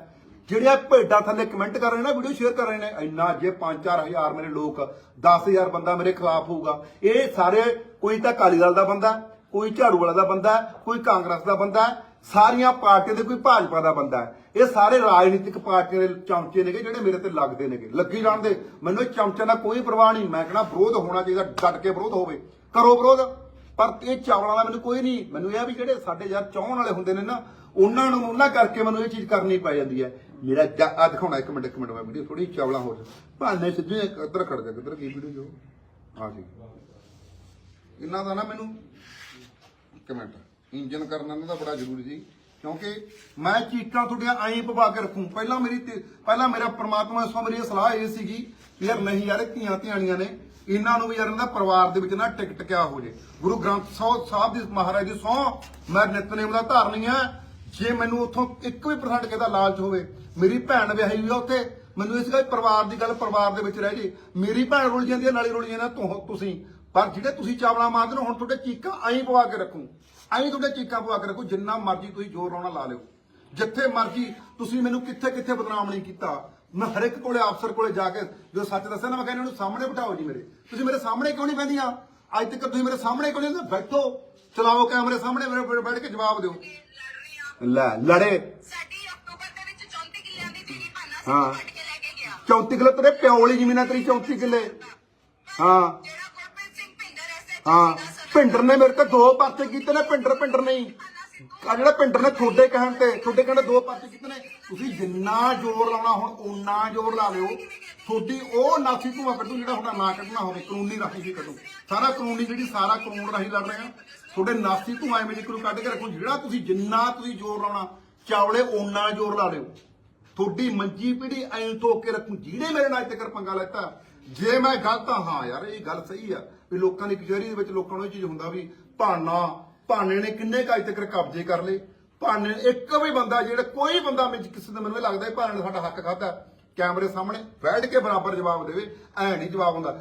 ਜਿਹੜੇ ਭੇਡਾਂ ਥੱਲੇ ਕਮੈਂਟ ਕਰ ਰਹੇ ਨੇ ਵੀਡੀਓ ਸ਼ੇਅਰ ਕਰ ਰਹੇ ਨੇ, ਇੰਨਾ ਜੇ 5-4000 ਮੇਰੇ ਲੋਕ 10000 ਬੰਦਾ ਮੇਰੇ ਖਿਲਾਫ ਹੋਊਗਾ। ਇਹ ਸਾਰੇ ਕੋਈ ਤਾਂ ਅਕਾਲੀ ਦਲ ਦਾ ਬੰਦਾ, ਕੋਈ ਝਾੜੂ ਵਾਲਾ ਦਾ ਬੰਦਾ, ਕੋਈ ਕਾਂਗਰਸ ਦਾ ਬੰਦਾ ਸਾਰੀਆਂ ਪਾਰਟੀਆਂ ਦੇ ਕੋਈ ਭਾਜਪਾ ਦਾ ਬੰਦਾ ਹੈ। ਇਹ ਸਾਰੇ ਰਾਜਨੀਤਿਕ ਪਾਰਟੀਆਂ ਦੇ ਚਮਚੇ ਨੇਗੇ ਜਿਹੜੇ ਮੇਰੇ ਤੇ ਲੱਗਦੇ ਨੇਗੇ। ਲੱਗੀ ਜਾਣ ਮੈਨੂੰ ਇਹ ਚਮਚਿਆਂ ਦਾ ਕੋਈ ਪਰਵਾਹ ਨਹੀਂ। ਮੈਂ ਕਹਿੰਦਾ ਵਿਰੋਧ ਹੋਣਾ ਚਾਹੀਦਾ। ਡਟ ਕੇ ਵਿਰੋਧ ਹੋਵੇ। ਕਰੋ ਵਿਰੋਧ। ਪਰ ਇਹ ਚਾਵਲਾਂ ਦਾ ਮੈਨੂੰ ਕੋਈ ਨਹੀਂ। ਮੈਨੂੰ ਇਹ ਵੀ ਜਿਹੜੇ ਸਾਡੇ ਯਾਰ ਚਾਹਣ ਵਾਲੇ ਹੁੰਦੇ ਨੇ ਨਾ, ਉਹਨਾਂ ਨੂੰ ਉਹਨਾਂ ਕਰਕੇ ਮੈਨੂੰ ਇਹ ਚੀਜ਼ ਕਰਨੀ ਪੈ ਜਾਂਦੀ ਹੈ। ਮੇਰਾ ਆ ਦਿਖਾਉਣਾ ਇੱਕ ਮਿੰਟ ਇੱਕ ਮਿੰਟ। ਮੈਂ ਵੀਡੀਓ ਥੋੜੀ ਚਾਵਲਾ ਹੋ ਜਾ ਭਾਨੇ ਸਿੱਧੂ ਕਿੱਧਰ ਖੜ ਜਾ ਕਿੱਧਰ ਕੀ ਵੀਡੀਓ ਜੋ? ਆ ਜੀ ਇਹਨਾਂ ਦਾ ਨਾ ਮੈਨੂੰ ਇੱਕ ਮਿੰਟ। ਇੰਜਨ ਕਰਨਾ ਇਹਨਾਂ ਦਾ ਬੜਾ ਜ਼ਰੂਰੀ ਸੀ। ਕਿਉਂਕਿ ਮੈਂ ਚੀਕਾਂ ਤੁਹਾਡੀਆਂ ਐਂ ਪਵਾ ਕੇ ਰੱਖੂੰ। ਪਹਿਲਾਂ ਮੇਰੀ ਤੇ- ਪਹਿਲਾਂ ਮੇਰਾ ਪ੍ਰਮਾਤਮਾ ਸੋ ਮੇਰੀ ਇਹ ਸਲਾਹ ਇਹ ਸੀਗੀ ਵੀ ਯਾਰ ਨਹੀਂ ਯਾਰ ਇਹ ਧੀਆਂ ਧਿਆਣੀਆਂ ਨੇ। ਇਹਨਾਂ ਨੂੰ ਵੀ ਯਾਰ ਇਹਨਾਂ ਦਾ ਪਰਿਵਾਰ ਦੇ ਵਿੱਚ ਨਾ ਟਿਕ ਟਕਿਆ ਹੋ ਜੇ। ਗੁਰੂ ਗ੍ਰੰਥ ਸਾਹਿਬ ਸਾਹਿਬ ਦੀ ਮਹਾਰਾਜ ਦੀ ਸਹੁੰ ਮੈਂ ਨਿਤਨੇਮ ਦਾ ਧਾਰਨੀ ਆ। ਜੇ ਮੈਨੂੰ ਉੱਥੋਂ 1% ਕਿਸੇ ਦਾ ਲਾਲਚ ਹੋਵੇ, ਮੇਰੀ ਭੈਣ ਵਿਆਹੀ ਹੋਈ ਆ ਉੱਥੇ, ਮੈਨੂੰ ਇਸ ਗੱਲ ਪਰਿਵਾਰ ਦੀ ਗੱਲ ਪਰਿਵਾਰ ਦੇ ਵਿੱਚ ਰਹਿ ਜੇ। ਮੇਰੀ ਭੈਣ ਰੁਲ ਜਾਂਦੀ ਹੈ ਨਾਲੇ ਰੁਲ ਜਾਂਦਾ ਤੂੰ ਤੁਸੀਂ। ਪਰ ਜਿਹੜੇ ਤੁਸੀਂ ਚਾਵਲਾ ਮਾਰਦੇ ਹੋ ਹੁਣ ਤੁਹਾਡੇ ਚੀਕਾਂ ਐਂ ਪਵਾ ਕੇ ਰੱਖੂ। ਐਂ ਤੁਹਾਡੇ ਚੀਕਾਂ ਪਵਾ ਕੇ ਰੱਖੂ ਜਿੰਨਾ ਮਰਜ਼ੀ ਤੁਸੀਂ ਜ਼ੋਰ ਲਾਉਣਾ ਲਾ ਲਿਓ। ਜਿੱਥੇ ਮਰਜ਼ੀ ਤੁਸੀਂ ਮੈਨੂੰ ਕਿੱਥੇ ਕਿੱਥੇ ਬਦਨਾਮ ਨਹੀਂ ਕੀਤਾ ਮੈਂ ਹਰ ਇੱਕ ਕੋਲੇ ਅਫਸਰ ਕੋਲੇ ਜਾ ਕੇ ਜੋ ਸੱਚ ਦੱਸਿਆ ਨਾ ਮੈਂ ਕਹਿੰਦਾ ਇਹਨੂੰ ਸਾਹਮਣੇ ਬਿਠਾਓ ਜੀ ਮੇਰੇ। ਤੁਸੀਂ ਮੇਰੇ ਸਾਹਮਣੇ ਕਿਉਂ ਨਹੀਂ ਬੈਠੀਆਂ ਅੱਜ ਤੱਕ ਤੁਸੀਂ ਮੇਰੇ ਸਾਹਮਣੇ ਕਿਉਂ ਨਹੀਂ ਹੁੰਦੇ? ਬੈਠੋ ਚਲਾਓ ਕੈਮਰੇ ਸਾਹਮਣੇ ਮੇਰੇ ਬੈਠ ਕੇ ਜਵਾਬ ਦਿਓ। ਲੈ ਲੜੇ। ਸਾਡੀ ਅਕਤੂਬਰ ਦੇ ਵਿੱਚ 34 ਕਿੱਲਿਆਂ ਦੀ ਭਾਨਾ ਹਾਂ। ਸੀ ਕੱਢ ਕੇ ਲੈ ਕੇ ਗਿਆ। 34 ਕਿੱਲੇ ਤੇਰੇ ਪਿਓ ਵਾਲੀ ਜ਼ਮੀਨਾਂ ਤੇਰੀ 34 ਕਿੱਲੇ। ਹਾਂ। ਹਾਂ, ਪਿੰਡਰ ਨੇ ਮੇਰੇ ਤੇ ਦੋ ਪਰਚੇ ਕੀਤੇ ਨੇ, ਪਿੰਡਰ ਪਿੰਡਰ ਨਹੀਂ। ਆ ਜਿਹੜਾ ਪਿੰਡਰ ਨੇ ਤੁਹਾਡੇ ਕਹਿਣ ਤੇ, ਤੁਹਾਡੇ ਕਹਿਣ ਤੇ ਦੋ ਪਰਚੇ ਕੀਤੇ ਨੇ। ਤੁਸੀਂ ਜਿੰਨਾ ਜ਼ੋਰ ਲਾਉਣਾ ਹੁਣ, ਓਨਾ ਜ਼ੋਰ ਲਾ ਲਿਓ। ਤੁਹਾਡੀ ਉਹ ਨਾਸੀ ਧੂਆ ਕੱਢੂ ਜਿਹੜਾ ਤੁਹਾਡਾ ਨਾ ਕੱਢਣਾ ਹੋਵੇ, ਕਾਨੂੰਨੀ ਰਾਹੀਂ ਹੀ ਕੱਢੂ। ਸਾਰਾ ਕਾਨੂੰਨੀ ਜਿਹੜੀ, ਸਾਰਾ ਕਾਨੂੰਨ ਰਾਹੀਂ ਲੜ ਰਹੇ ਆ। ਤੁਹਾਡੇ ਨਾਸੀ ਧੂਆ ਐਵੇਂ ਜਿਕਰੂ ਕੱਢ ਕੇ ਰੱਖੋ, ਜਿਹੜਾ ਤੁਸੀਂ ਜਿੰਨਾ ਤੁਸੀਂ ਜ਼ੋਰ ਲਾਉਣਾ, ਚਾਵਲੇ ਓਨਾ ਜ਼ੋਰ ਲਾ ਲਿਓ। ਤੁਹਾਡੀ ਮੰਜੀ ਪੀੜੀ ਐਂ ਧੋ ਕੇ ਰੱਖੂ ਜਿਹੜੇ ਮੇਰੇ ਨਾਲ ਇੱਥੇ ਤੱਕ ਪੰਗਾ ਲੈਤਾ। ਜੇ ਮੈਂ ਗਲਤ ਹਾਂ ਹਾਂ, ਯਾਰ, ਇਹ ਗੱਲ ਸਹੀ ਆ। ਵੀ ਲੋਕਾਂ ਦੀ ਕਚਹਿਰੀ ਦੇ ਵਿੱਚ ਲੋਕਾਂ ਨੂੰ ਇਹ ਚੀਜ਼ ਹੁੰਦਾ ਵੀ ਭਾਨਾ, ਭਾਨੇ ਨੇ ਕਿੰਨੇ ਕਾਜ ਤੱਕ ਕਬਜ਼ੇ ਕਰ ਲਏ। ਭਾਨੇ ਨੇ ਇੱਕ ਵੀ ਬੰਦਾ, ਜਿਹੜਾ ਕੋਈ ਬੰਦਾ ਮੈਨੂੰ ਕਿਸੇ ਦਾ ਮੈਨੂੰ ਇਹ ਲੱਗਦਾ ਭਾਨੇ ਨੇ ਸਾਡਾ ਹੱਕ ਖਾਦਾ ਕੈਮਰੇ ਸਾਹਮਣੇ ਬੈਠ ਕੇ ਬਰਾਬਰ ਜਵਾਬ ਦੇਵੇ, ਐ ਨਹੀਂ ਜਵਾਬ ਹੁੰਦਾ।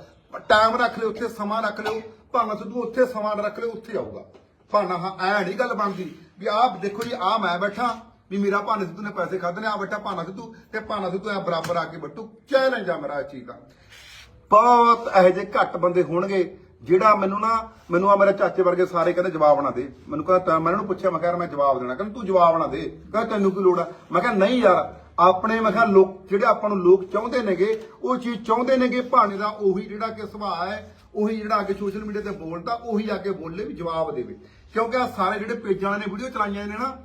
ਟਾਈਮ ਰੱਖ ਲਿਓ ਉੱਥੇ, ਸਮਾਂ ਰੱਖ ਲਿਓ। ਭਾਨਾ ਸਿੱਧੂ, ਉੱਥੇ ਸਮਾਂ ਰੱਖ ਲਿਓ, ਉੱਥੇ ਆਊਗਾ। ਭਾਨਾ, ਹਾਂ, ਐ ਨਹੀਂ ਗੱਲ ਬਣਦੀ ਵੀ ਆਹ ਦੇਖੋ ਜੀ ਆ ਮੈਂ ਬੈਠਾ ਵੀ ਮੇਰਾ ਭਾਨਾ ਸਿੱਧੂ ਨੇ ਪੈਸੇ ਖਾਦੇ ਨੇ ਆ ਬੈਠਾ ਭਾਨਾ ਸਿੱਧੂ ਤੇ ਭਾਨਾ ਸਿੱਧੂ ਐ ਬਰਾਬਰ ਆ ਕੇ ਬੱਟੂ ਚੈਲੰਜ ਆ ਮੇਰਾ ਇਹ ਚੀਜ਼ ਦਾ। ਬਹੁਤ ਇਹੋ ਜਿਹੇ ਘੱਟ ਬੰਦੇ ਹੋਣਗੇ ਜਿਹੜਾ ਮੈਨੂੰ ਨਾ, ਮੈਨੂੰ ਆ ਮੇਰੇ ਚਾਚੇ ਵਰਗੇ ਸਾਰੇ ਕਹਿੰਦੇ ਜਵਾਬ ਨਾ ਦੇ। ਮੈਨੂੰ ਕਹਿੰਦਾ ਮੈਂ ਇਹਨਾਂ ਨੂੰ ਪੁੱਛਿਆ, ਮੈਂ ਕਿਹਾ ਯਾਰ ਮੈਂ ਜਵਾਬ ਦੇਣਾ। ਕਹਿੰਦਾ ਤੂੰ ਜਵਾਬ ਨਾ ਦੇ। ਕਹਿੰਦਾ ਤੈਨੂੰ ਕੀ ਲੋੜ ਆ? ਮੈਂ ਕਿਹਾ ਨਹੀਂ ਯਾਰ, ਆਪਣੇ ਮੈਂ ਕਿਹਾ ਲੋਕ, ਜਿਹੜੇ ਆਪਾਂ ਨੂੰ ਲੋਕ ਚਾਹੁੰਦੇ ਨੇਗੇ, ਉਹ ਚੀਜ਼ ਚਾਹੁੰਦੇ ਨੇਗੇ ਭਾਣੇ ਦਾ ਉਹੀ ਜਿਹੜਾ ਕਿ ਸੁਭਾਅ ਹੈ, ਉਹੀ ਜਿਹੜਾ ਅੱਗੇ ਸੋਸ਼ਲ ਮੀਡੀਆ ਤੇ ਬੋਲਦਾ, ਉਹੀ ਆ ਕੇ ਬੋਲੇ ਵੀ ਜਵਾਬ ਦੇਵੇ। ਕਿਉਂਕਿ ਆ ਸਾਰੇ ਜਿਹੜੇ ਪੇਜਾਂ ਵਾਲੇ ਨੇ ਵੀਡੀਓ ਚਲਾਈਆਂ ਨੇ ਨਾ,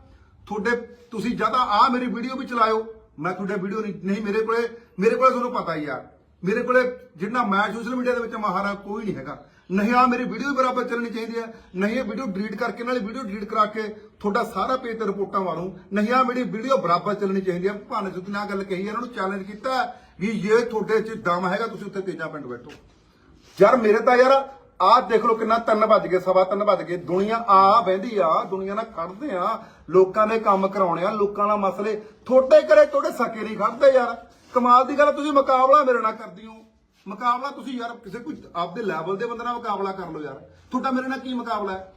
ਤੁਹਾਡੇ, ਤੁਸੀਂ ਜਦ ਆ ਮੇਰੀ ਵੀਡੀਓ ਵੀ ਚਲਾਇਓ, ਮੈਂ ਤੁਹਾਡੇ ਵੀਡੀਓ ਨਹੀਂ ਨਹੀਂ ਮੇਰੇ ਕੋਲੇ ਮੇਰੇ ਕੋਲੇ ਤੁਹਾਨੂੰ ਪਤਾ ਹੀ ਆ। ਮੇਰੇ ਕੋਲੇ ਜਿੰਨਾ ਮੈਂ ਸੋਸ਼ਲ ਮੀਡੀਆ ਦੇ ਵਿੱਚ ਮਹਾਰਾ ਕੋਈ ਨਹੀਂ ਹੈਗਾ। ਨਹੀਂ ਆ ਮੇਰੀ ਵੀਡੀਓ ਬਰਾਬਰ ਚੱਲਣੀ ਚਾਹੀਦੀ ਹੈ, ਨਹੀਂ ਇਹ ਵੀਡੀਓ ਡਿਲੀਟ ਕਰਕੇ, ਨਾਲੇ ਵੀਡੀਓ ਡਿਲੀਟ ਕਰਾ ਕੇ ਤੁਹਾਡਾ ਸਾਰਾ ਪੇਜ ਤੇ ਰਿਪੋਰਟਾਂ ਮਾਰੂ। ਨਹੀਂ ਆ ਮੇਰੀ ਵੀਡੀਓ ਬਰਾਬਰ ਚੱਲਣੀ ਚਾਹੀਦੀ ਹੈ। ਭਾਨੇ ਸਿੱਧੂ ਨੇ ਆਹ ਗੱਲ ਕਹੀ, ਇਹਨਾਂ ਨੂੰ ਚੈਲੰਜ ਕੀਤਾ ਵੀ ਇਹ ਤੁਹਾਡੇ 'ਚ ਦਮ ਹੈਗਾ, ਤੁਸੀਂ ਉੱਥੇ ਤੇਜਾ ਪਿੰਡ ਬੈਠੋ। ਯਾਰ ਮੇਰੇ ਤਾਂ ਯਾਰ ਆਹ ਦੇਖ ਲਓ ਕਿੰਨਾ ਤਿੰਨ ਵੱਜ ਗਏ, ਸਵਾ ਤਿੰਨ ਵੱਜ ਗਏ। ਦੁਨੀਆ ਆ ਬਹਿੰਦੀ ਆ, ਦੁਨੀਆ ਨਾਲ ਖੜਦੇ ਆ, ਲੋਕਾਂ ਦੇ ਕੰਮ ਕਰਾਉਣੇ ਆ, ਲੋਕਾਂ ਨਾਲ ਮਸਲੇ ਥੋੜੇ ਕਰੇ ਥੋੜੇ ਸਕੇ ਨਹੀਂ ਖੜਦੇ ਯਾਰ। ਕਮਾਲ ਦੀ ਗੱਲ ਤੁਸੀਂ ਮੁਕਾਬਲਾ ਮੇਰੇ ਨਾਲ ਕਰਦੀ ਹੋ। ਮੁਕਾਬਲਾ ਤੁਸੀਂ ਯਾਰ ਕਿਸੇ ਕੋਈ ਆਪਦੇ ਲੈਵਲ ਦੇ ਬੰਦੇ ਨਾਲ ਮੁਕਾਬਲਾ ਕਰ ਲਓ ਯਾਰ। ਤੁਹਾਡਾ ਮੇਰੇ ਨਾਲ ਕੀ ਮੁਕਾਬਲਾ ਹੈ?